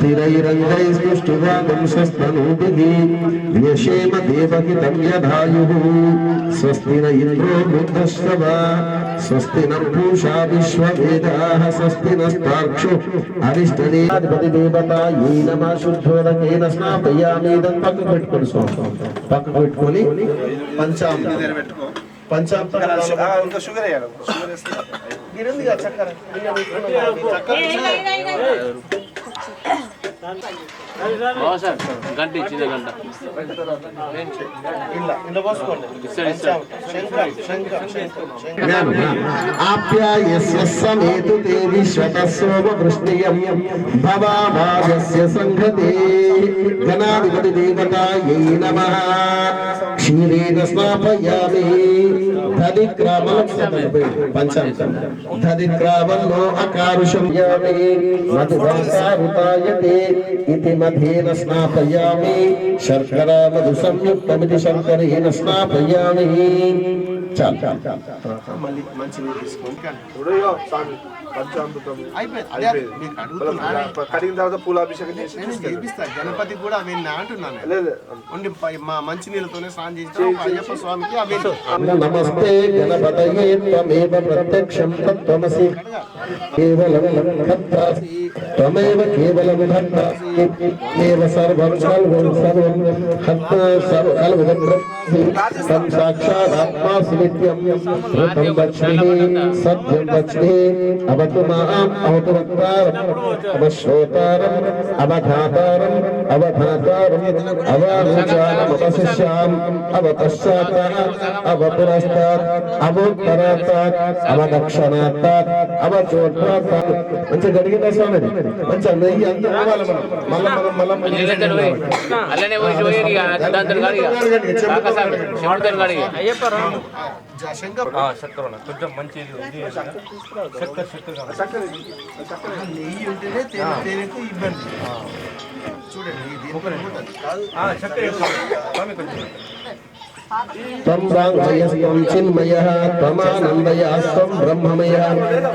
స్థిరైరంగై స్పృష్టివాగం స్వస్థనూపిహి వ్యషేమ దేవహితం యధాయుః స్వస్తిన ఇంద్రో వృద్ధశ్రవ స్వస్తి న పూషా విశ్వవేదాః స్వస్తి నస్తాక్షో అరిష్టనేధిపతి దేవత ఏ నమ పెట్టుకొని స్వామి పంచామృతం ఇంకా షుగర్ వేయాలి. షుగర్ వేస్తే గిరింది కదా చక్కెర? గంట ఇచ్చింది గంట ఇలా ఇలా పోసుకోండి సరే, సరే. సంఘతే గణాధిపతి దేవతాయై నమః క్షీరేణ స్నాపయామి అకారుషం యామి ఇతి మధేన స్నాపయామి శర్కరా మధు సంయుక్తమితి శర్కరేణ స్నాపయామి చాలు చాలు చాలు పంచామృతం. కడిగిన తర్వాత పూలాభిషేకం చేసి నేను చేపిస్తా. గణపతి కూడా అవి అంటున్నాను ఉండి మా మంచి నీళ్ళతోనే స్నానం చేసి అయ్యప్ప స్వామికి అవి నమస్తే గణపతయే త్వమేవ ప్రత్యక్షం తత్వమసి. కేవలం త్వమేవ కేవలం భక్తాసి. సర్వం సర్వం సర్వం. హత్త సర్వ తం సాక్షాదాత్మాసి నిత్యం ఋతం వచ్మి సత్యం వచ్మి అవతు మాం అవతు వక్తారం అవశ్రోతారం అవధాతారం అవధాతారం అవాచారం అవశిష్యాం అవపశ్చాత్తాత్ అవపురస్తాత్ అవోత్తరాత్తాత్ అవదక్షిణాత్తాత్ అవచోట్రాత్తాత్ మంచి గడిగిన స్వామి మంచి నెయ్యి అంత పోవాలి మనం. మళ్ళా మనం మళ్ళా పోయి. చక్కెర కొంచెం మంచి చక్కెర చక్కెర నెయ్యి ఉంటేనే తేనె తేనెకు ఇబ్బంది చూడండి ఇది ఉంటుంది. కాదు చక్కెర त्वं साङ्ख्यस्त्वं चिन्मयः त्वमानन्दयास्त्वं ब्रह्ममयः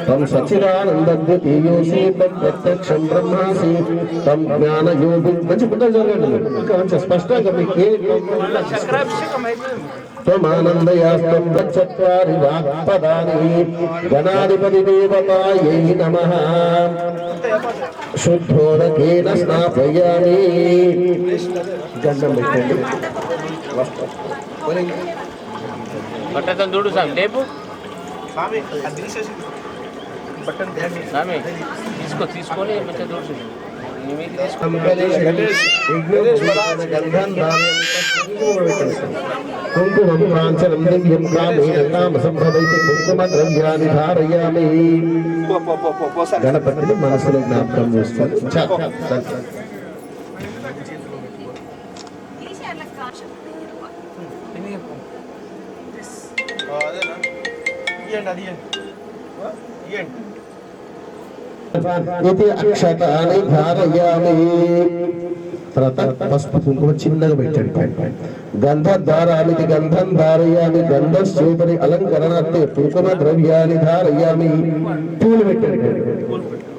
त्वं सचिदानन्दद्वितीयोऽसि त्वं प्रत्यक्षं ब्रह्मासि त्वं ज्ञानयोगि మంచి పుట్టాలు జరగండి ఇంకా మంచి స్పష్టంగా మీకు ఏ त्वमानन्दयास्त्वं तच्चत्वारि वाक्पदानि गणाधिपति देवतायै नमः शुद्धोदकेन स्नापयामि गण्डं బట్టతో చూడు స్వామి లేపు స్వామి అది తీసేసి బట్టన్ స్వామి తీసుకో తీసుకొని మంచిగా చూడు నీ మీద తీసుకో కుంకుమం కాంచనం దివ్యం కామేన కామసంభవైతి కుంకుమ ద్రవ్యాన్ని ధారయామి పో పో పో పో పోసారి గణపతిని మనసులో జ్ఞాపకం చేసుకోవాలి చాలు, చాలు. అదేనా ఇవ్వండి అది ఇవ్వండి ఇవ్వండి ఇది అక్షతాన్ని ధారయామి కుంకుమ చిన్నగా పెట్టండి పైన గంధద్వారామితి గంధం ధారయామి గంధస్యోపరి అలంకరణార్థే కుంకుమ ద్రవ్యాన్ని ధారయామి పూలు పెట్టండి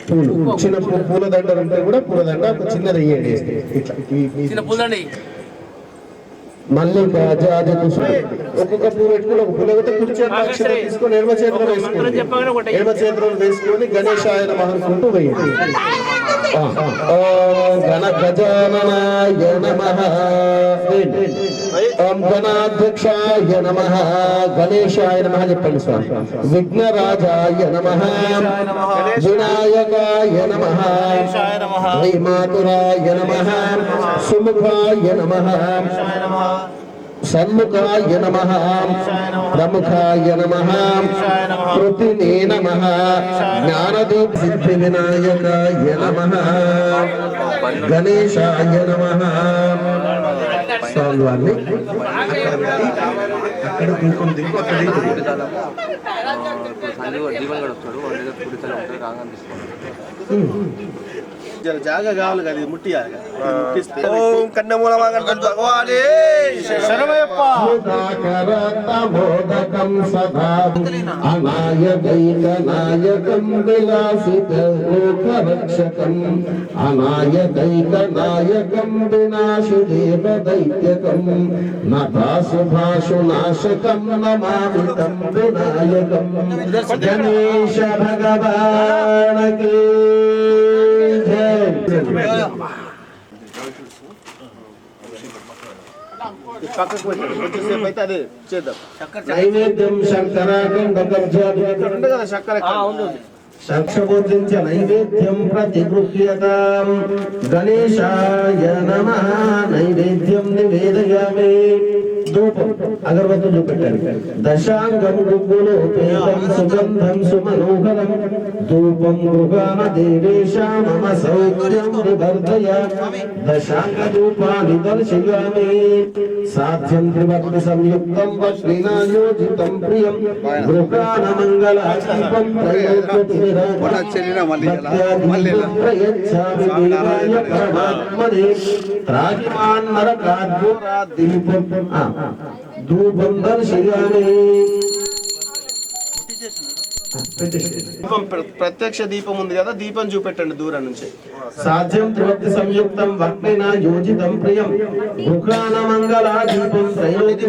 పూలు చిన్న పూలదండ ఉంటే కూడా పూలదండ చిన్నది వేయండి ఇట్లా మల్లిక జాజ కుసుమ ఒక్కొక్క పూలు పెట్టుకుని ఒక పూల అయితే కుడి చేతిలో అక్షరం తీసుకొని ఎడమ చేతిలో వేసుకోండి. ఎడమ చేతిలో వేసుకొని గణేశాయన మహనుకుంటూ వేయండి. గణ గజాననాయ నమః. ఓం గణాధ్యక్షాయ నమః. గణేశాయ నమః చెప్పండి స్వామి విఘ్నరాజాయ నమః. వినాయకాయ నమః. శ్రీమాతురాయ నమః. సుముఖాయ నమః. సన్ముఖాయ నమ. ప్రముఖాయ నమ. కృతినే నమ. జ్ఞానదీప్ సిద్ధి వినాయకాయ నమ. గణేశాయ నమ స్వామి వారిని అక్కడ కుంకుమ దింపు అక్కడ దింపు. దీపం కూడా వస్తాడు వాళ్ళ దగ్గర కుడితలో ఉంటుంది కాగా తీసుకోండి జర జాగా కావాలి కదా ఇది ముట్టియాలి కదా. ముట్టిస్తే ఓం కన్యమూల గణపతి భగవానే. శరణమయ్యప్ప! మోదకం సదా అనాయకైకనాయకం విలాసితలోకరక్షకం అనాయకైకనాయకం వినాశుదేవ దైత్యకం నభాసుభాషునాశకం నమామి తం వినాయకం గణేశ భగవానకి నైవేద్యం సక్షబోధించ నైవేద్యం ప్రతిగృహ్యతాం. గణేశాయ నమ నైవేద్యం నివేదయామి. ధూపం అగరబత్తులు చూపెట్టారు దశాంగం గుగ్గులోపేతం సుగంధం సుమనోహరం. ధూపం మృగాన దేవేశ మమ సౌఖ్యం నివర్ధయ దశాంగ ధూపాని దర్శయామి సాధ్యం త్రివర్ణ సంయుక్తం వశ్రీనాయోజితం ప్రియం. మృగాన మంగళ దీపం ప్రయచ్చామి దేవాయ పరమాత్మనే. రాజమాన్ నరకాద్భురా దీపం ఆ, ధూపం దర్శయామి దీపం ప్ర- ప్రత్యక్ష దీపం ఉంది కదా దీపం చూపెట్టండి దూరం నుంచి. సాధ్యం త్రివక్తి సంయుక్తం వర్ణిన యోజితం ప్రియం. దుఃఖాన మంగళ దీపం ప్రయోజి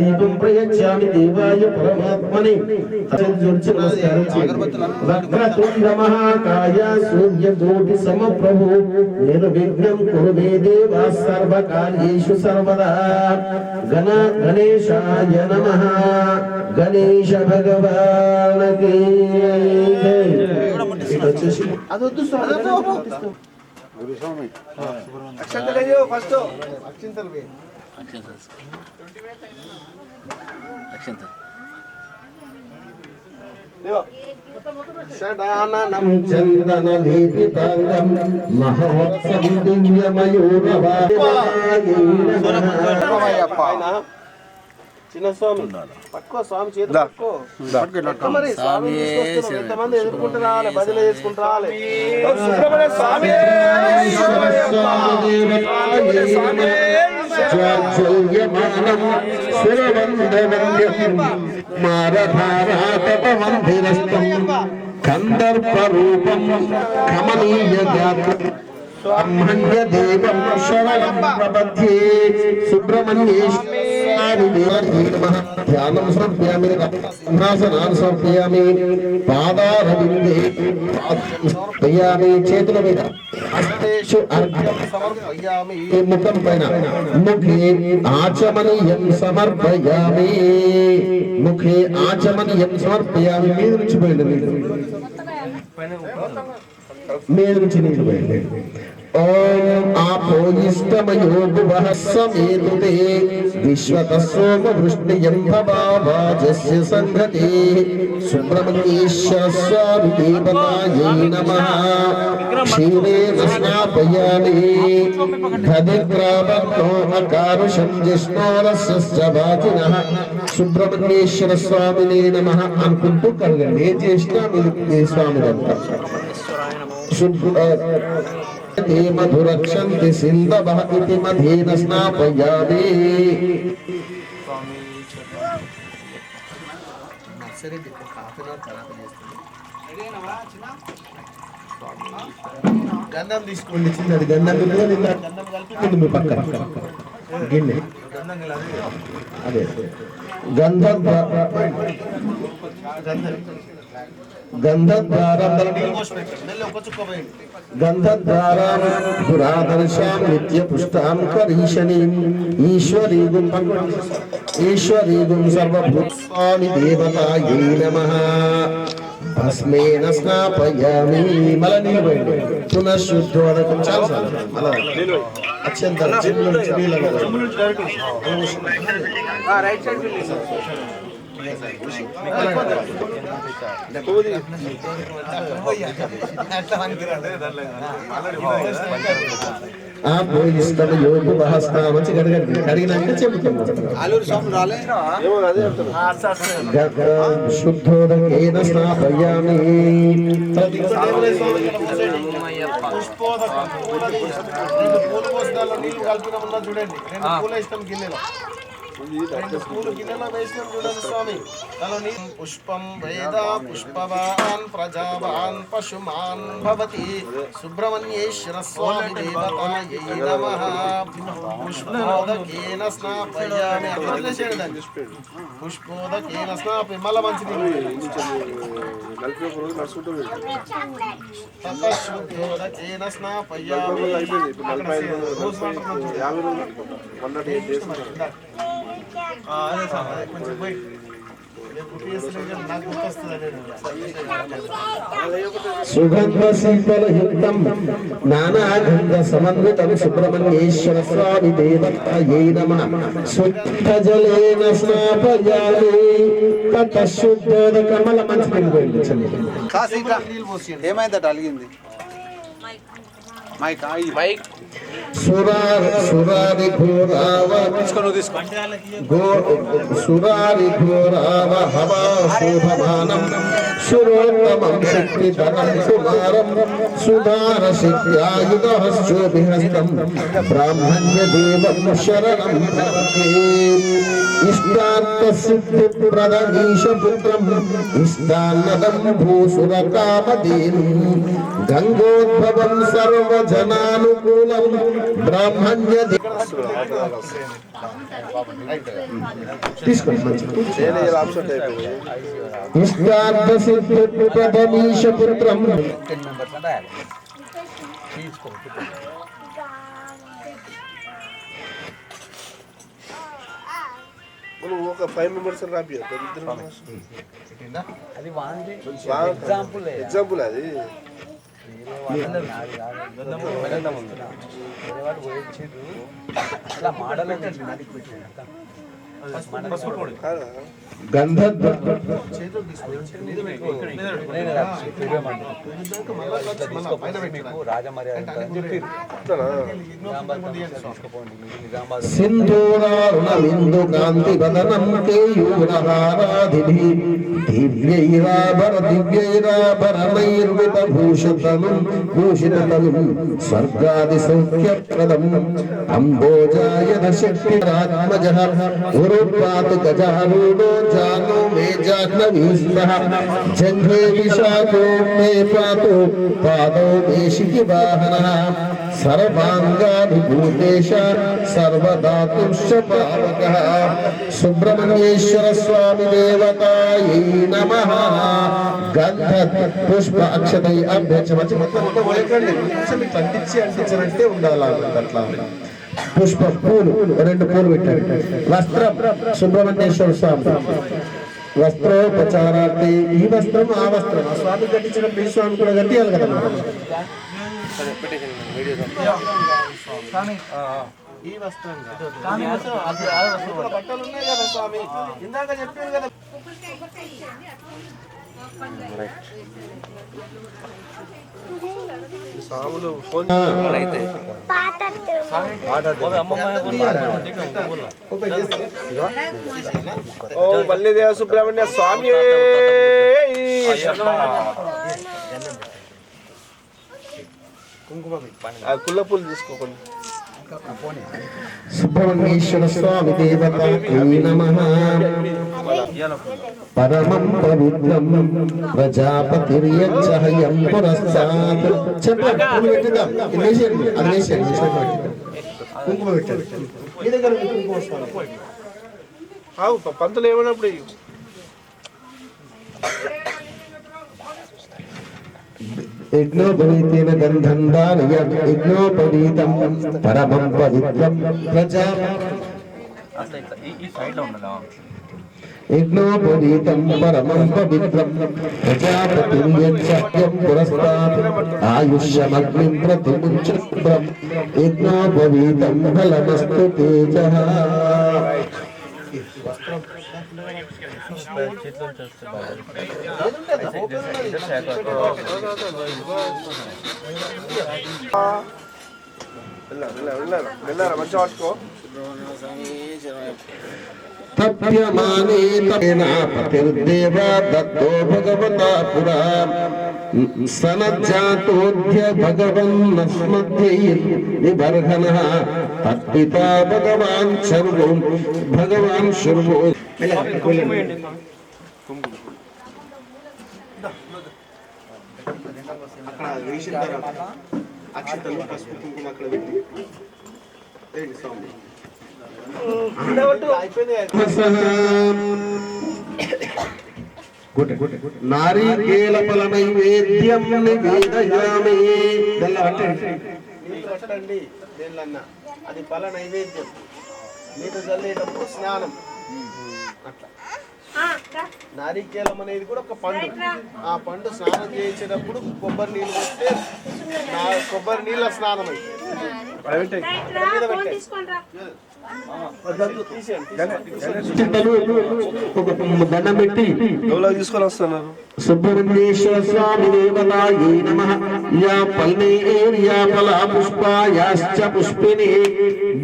దీపం ప్రయచ్చామి దేవాయ పరమాత్మని. వక్రతుండ మహాకాయ సూర్య కోటి సమప్రభు. నిర్విఘ్నం కురు మే దేవా సర్వకార్యేషు సర్వదా. గణ గణేశాయ నమః. గణేశ భగవా. ఇటు వచ్చేసి. అక్షంతలు ఫస్ట్ అక్షింతలు దివ్యమయూరవాయన ఆయన. చిన్న స్వామి పట్టుకో స్వామి చేతి పట్టుకో పట్టుకో మరి స్వామి తీసుకొస్తున్నాం. ఎంతమంది ఎదుర్కొంటూ రావాలి బదిలీ చేసుకుంటూ రావాలి. ఓ సుబ్రహ్మణ్య స్వామి. జ్వాజ్వల్యమానం సురవందవంద్యం మారధారాతపమందిరస్తం కందర్పరూపం కమనీయ బ్రహ్మణ్య దేవం శరణం ప్రపద్యే సుబ్రహ్మణ్యేశ్వరి దేవీ నమః ధ్యానం సమర్పయామి సింహాసనాన్ని సమర్పయామి చేతుల మీద హస్తేషు అర్ఘ్యం సమర్పయామి. ముఖం పైన ముఖే ఆచమనీయం సమర్పయామి. ముఖే ఆచమనీయం సమర్పయామి. మీద నుంచి పోయింది మీరు మీద నుంచి నీళ్ళు పోయండి ఓం ఆపోయిష్టమయో భువః సమేతుతే విశ్వత వృష్ణియం భవాజస్య సంగతే సుబ్రహ్మణ్యేశ్వర స్వామి దేవతాయై నమః క్షీరేణ స్నాపయామి ధనిగ్రామో జిష్ణోరస్య వాచినః సుబ్రహ్మణ్యేశ్వర స్వామినే నమః అనుకుంటూ కలగండి ఏం చేసినా మీరు స్వామి అంటారు ते मधुरक्षन्ति सिन्धवः इति मधेन स्नापयामि గంధం తీసుకోండి చిన్నది గంధం కూడా నిన్న గంధం కలిపి మీ పక్కన గిన్నె అదే గంధం గంధద్వారం గంధద్వారాం పురాదర్శాం నిత్య పుష్టాం కరీశనీం ఈశ్వరీగుం ఈశ్వరీగుం సర్వభూతాని దేవతాయై నమః. భస్మేన స్నాపయామి మల నీళ్ళు పునఃశుద్ధోదకం. చాలా సార్ మల అత్యంత చెల్లు నుంచి రైట్ సైడ్ ఆ పోయిస్తాను యోగు బహస్నానం వచ్చి కడగండి. కడిగినాక అంటారు శుద్ధోదకేన స్నాపయామి పుష్పోదకం రెండు పూలు పోసిన నీళ్ళు కలిపిన చూడండి. రెండు పూలు వేసినాం గిన్నెలో పుష్పం వేద పుష్పవాన్ ప్రజావాన్ పశుమాన్ భవతి సుబ్రహ్మణ్యేశ్వర స్వామి దేవతాయై నమః పుష్పోదకేన స్నాపయామి వదిలేసేయండి దాన్ని. పుష్పోదకేన స్నాపి మళ్ళా మంచిది స్నాపయామి రోజు ఆ, అదే సార్ కొంచెం పోయి. శీతలయుక్తం నానాగంధ సమన్వితం సుబ్రహ్మణ్యేశ్వర స్వామి దేవతాయై నమః. శుద్ధ జలేన స్నాపయామి తత శుద్ధోదక మల మంచి ఏమైందట అలిగింది? మైక్ మైక్ సురార్ సురారి ఘోరావ తీసుకొని తీసుకో. గో సురారి ఘోరావ హవా శోభమానం సురోత్తమం శక్తిధరం కుమారం సుధార శక్త్యాయుధశ్చోభిహస్తం బ్రాహ్మణ్య దేవం శరణం ప్రపద్యే ఇష్టార్థ సిద్ధి ప్రదమీశ పుత్రం ఇష్టాన్నదం భూసుర మనం ఒక ఫైవ్ మెంబర్స్ రాపియా అది ఎగ్జాంపుల్ ఎగ్జాంపుల్ అది వేరే వాడు పోయించారు సింధూరారుణమిందు కాంతి వదనం కేయూరహారాధిభి దివ్యైరాభర దివ్యైరాభరణైర్విత స్వర్గాది సౌఖ్యప్రదం అంబోజాయన శక్తిరాత్మజ గురుపాతు గజారూఢో జానో మే జాహ్నవీస్తః జంఘే విశాఖో మే పాతు పాదౌ మే శిఖివాహనః సర్వాంగాభిభూతేశ సర్వధాతుశ్చ పావకః సుబ్రహ్మణ్యేశ్వర స్వామి దేవతాయై నమః గంధ పుష్ప అక్షతై అభ్యర్థి మొత్తం మొత్తం పోయకండి కొంచెం ఇట్లా అంటించి అంటించాలంటే ఉండాలి అట్లా. పుష్ప పూలు రెండు పూలు పెట్టండి వస్త్రం సుబ్రహ్మణ్యేశ్వర స్వామి. వస్త్రోపచారార్థి ఈ వస్త్రం ఆ వస్త్రం. ఆ స్వామి కట్టించినప్పుడు ఈ స్వామి కూడా కట్టియాలి కదా. ఈ వస్త్రం బట్టలు ఉన్నాయి కదా స్వామి. ఇందాక చెప్పారు కదా. స్వాములు ఫోన్ అయితే ఓ మల్లిదేవ సుబ్రహ్మణ్య స్వామి కుంకుమ కుల్ల పూలు తీసుకోకండి. సుబ్రహ్మణ్యేశ్వర స్వామి దేవత నమః పరమం పవిత్రం ప్రజాపతిర్యచ్చహయం పురస్సాత్ చెప్పండి పూలు పెట్టిద్దాం వేసేయండి అది వేసేయండి కుంకుమ పెట్టండి మీ దగ్గర కుంకుమ పంతులు ఏమన్నప్పుడు యజ్ఞోపవీతేన గంధం దానయ యజ్ఞోపవీతం పరమం పవిత్రం ప్రజా. యజ్ఞోపవీతం పరమం పవిత్రం ప్రజాపతిం యజ్ఞం పురస్తాత్ ఆయుష్యమగ్నిం ప్రతిముచ్ఛుద్రం యజ్ఞోపవీతం ఫలమస్తు తేజః. तथ्यमाने दत्तो भगवता पुरा सनज्जातोऽद्य भगवन्नस्मद्यै తత్పితా భగవాన్ శర్వో భగవాన్ శర్వో అక్కడ వేసిన తర్వాత అక్షతలు పసుపు కుంకుమ అక్కడ పెట్టి వేయండి స్వామి అయిపోయింది నారీకేల ఫల నైవేద్యం నివేదయామి నీళ్ళు కొట్టండి దేనిలన్నా అది ఫల నైవేద్యం. నీరు చల్లేటప్పుడు స్నానం. అట్లా. నారికేలం అనేది కూడా ఒక పండు. ఆ పండు స్నానం చేయించేటప్పుడు కొబ్బరి నీళ్ళు వస్తే నా కొబ్బరి నీళ్ళ స్నానం ఒక దండం పెట్టి తీసుకొని వస్తున్నారు సుబ్రహ్మణ్యేశ్వర స్వామి దేవతాయే నమ యా పల్నేర్యా ఫలా పుష్పాయాశ్చ పుష్పిణి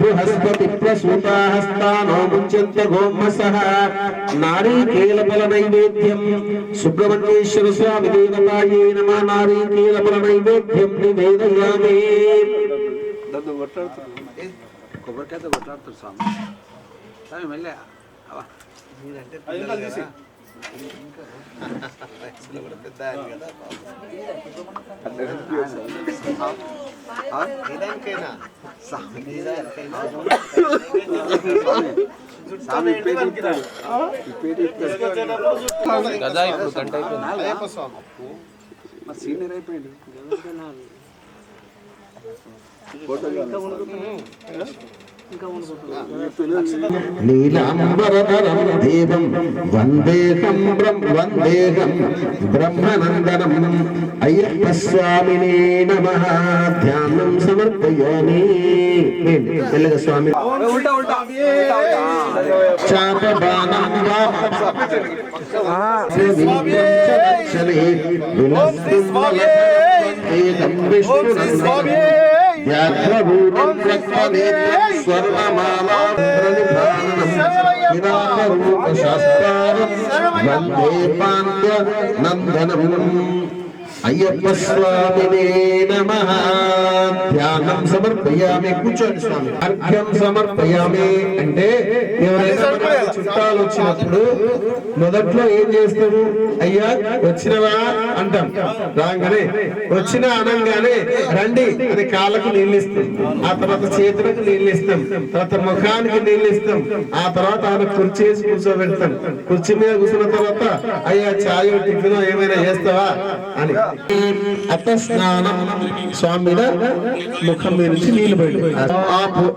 బృహస్పతి ప్రసూతా హస్తానో ముచ్యంత గోమసః నారీకేల ఫల నైవేద్యం సుబ్రహ్మణ్యేశ్వర స్వామి దేవతాయే నమ నారీకేల ఫల నైవేద్యం నివేదయామి కొబ్బరికాయతో కొట్లాడుతారు స్వామి. స్వామి మళ్ళీ స్వామి ఇప్పేది ఇప్పాడు. గంట అయిపోయింది. సీనియర్ అయిపోయింది. నీలాంబరధరం దేవం వందేహం బ్రహ్మ వందేహం బ్రహ్మనందనం అయ్యప్ప స్వామినే నమ ధ్యానం సమర్పయామి మెల్లగా స్వామి శాస్త్రారం వందే పాండ్య నందనం అయ్యప్ప స్వామినే నమ. ధ్యానం సమర్పయామి కూర్చోండి స్వామి. అర్ఘ్యం సమర్పయామి. అంటే ఎవరైనా చుట్టాలు వచ్చినప్పుడు మొదట్లో ఏం చేస్తారు? అయ్యా వచ్చినవా? అంటాం. రాగానే వచ్చిన అనగానే రండి అని కాళ్ళకు నీళ్ళు ఇస్తాం ఆ తర్వాత చేతులకు నీళ్ళు ఇస్తాం తర్వాత ముఖానికి నీళ్ళు ఇస్తాం ఆ తర్వాత ఆయన కుర్చీ వేసి కూర్చోబెడతాం. కుర్చీ మీద కూర్చున్న తర్వాత అయ్యా ఛాయ్ టిఫిన్ ఏమైనా చేస్తావా? అని. అత స్నానం స్వామి మీద ముఖం మీద నుంచి నీళ్ళు బయట ఆ పు-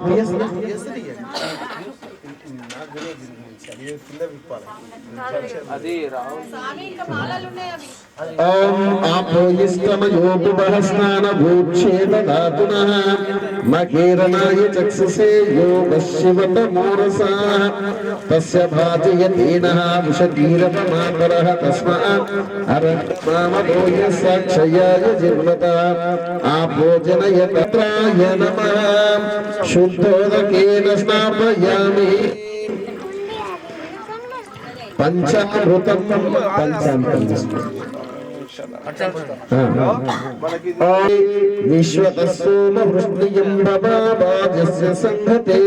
అది రావు. ఓం ఆపోయిష్టమయోపువః స్నానభూక్షేదధాతునః మకీరణాయ చక్షుషే యోగశివత మూరసా తస్య భాజయతేనః విషతీరపమాతరः తస్మాత్ అరమామదోయ సాక్షయాయ జిర్వత ఆపోజనయ తత్రాయ నమః. శుద్ధోదకేన స్నాపయామి పంచామృతం పంచామృతం తీసుకోండి. విశ్వతస్సోమవృష్ణియం బబాబాజస్య సంఘతే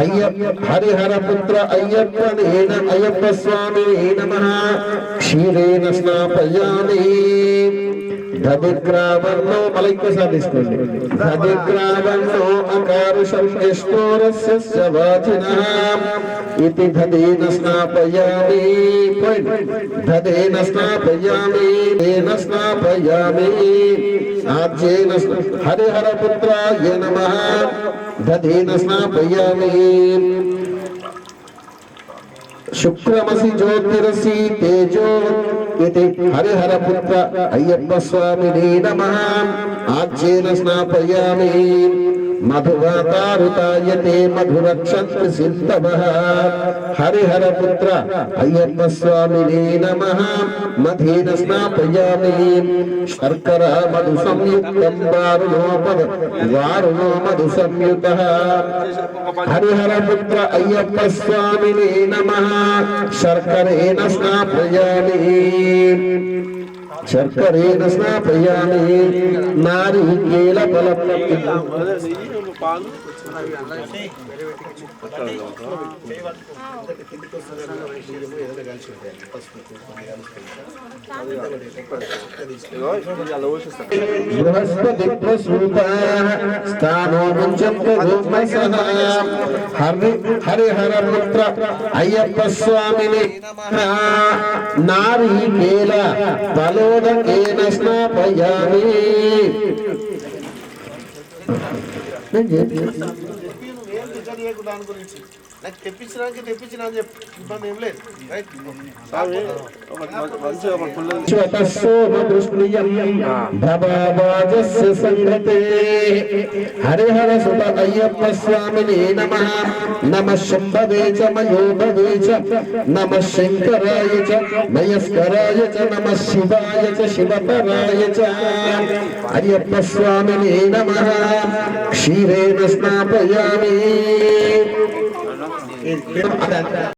అయ్యప్ప హరిహర పుత్ర అయ్యప్పనేన అయ్యప్ప స్వామినే నమః క్షీరేణ స్నాపయామి దదిగ్రావర్ణో మళ్ళీ ఇంకోసారి తీసుకోండి దదిగ్రావర్ణో అకారుషం యష్ణోరస్య వాచినః ఇతి దదేన స్నాపయామి పాయింట్ దదేన స్నాపయామి తేన స్నాపయామి. ఆజ్యేన హరిహర పుత్రాయ నమః. ధదేన స్నాపయామి. శుక్రమసి జ్యోతిరసి తేజో ఇది హరిహర పుత్ర అయ్యప్ప స్వామినే నమ ఆజ్యేన స్నాపయామి మధువాతారుతాయతే మధురక్షంతి సిద్ధవ హరిహర పుత్ర అయ్యప్ప స్వామినే నమ మధేన స్నాపయామి శర్కర మధు సంయుక్తం వారుణోపద వారుణో మధు సంయుత హరిహర పుత్ర అయ్యప్ప స్వామినే నమ శర్కరేణ స్నాపయామి శర్కరేణ స్నాపయామి నారికేల ఫల పాలు బృహస్పతి ప్రసూత స్థానో స్వామిని. గోమసః హరి హరిహర ఫలోదకేన స్నాపయామి నేను చెప్పి నాకు తెప్పించడానికి తెప్పించిన అని చెప్పు. ఇబ్బంది ఏం లేదు. రైట్ హరిహర సుత అయ్యప్ప స్వామిని నమ. నమ శంభవే చ మయోభవే చ నమ శంకరాయ చ మయస్కరాయ చ నమ శివాయ చ శివపరాయ చ. అయ్యప్ప స్వామిని నమ. క్షీరేణ స్నాపయామి. el perro